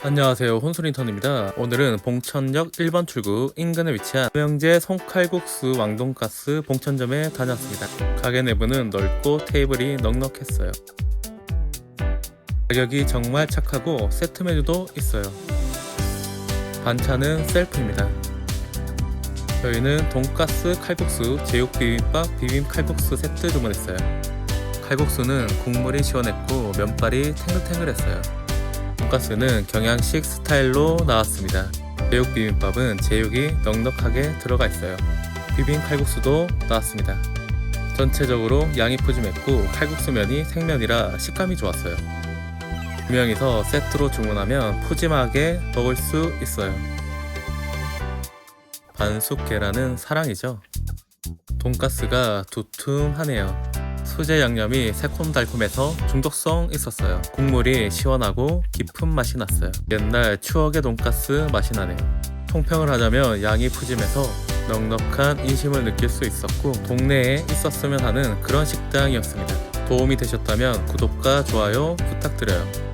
안녕하세요. 혼술인턴입니다. 오늘은 봉천역 1번 출구 인근에 위치한 명재 송칼국수 왕돈가스 봉천점에 다녀왔습니다. 가게 내부는 넓고 테이블이 넉넉했어요. 가격이 정말 착하고 세트 메뉴도 있어요. 반찬은 셀프입니다. 저희는 돈가스 칼국수 제육 비빔밥 비빔 칼국수 세트 주문했어요. 칼국수는 국물이 시원했고 면발이 탱글탱글했어요 돈가스는 경양식 스타일로 나왔습니다. 제육 비빔밥은 제육이 넉넉하게 들어가 있어요. 비빔 칼국수도 나왔습니다. 전체적으로 양이 푸짐했고 칼국수 면이 생면이라 식감이 좋았어요. 두 명이서 세트로 주문하면 푸짐하게 먹을 수 있어요. 반숙 계란은 사랑이죠. 돈가스가 두툼하네요. 수제 양념이 새콤달콤해서 중독성 있었어요. 국물이 시원하고 깊은 맛이 났어요. 옛날 추억의 돈가스 맛이 나네요. 통평을 하자면 양이 푸짐해서 넉넉한 인심을 느낄 수 있었고 동네에 있었으면 하는 그런 식당이었습니다. 도움이 되셨다면 구독과 좋아요 부탁드려요.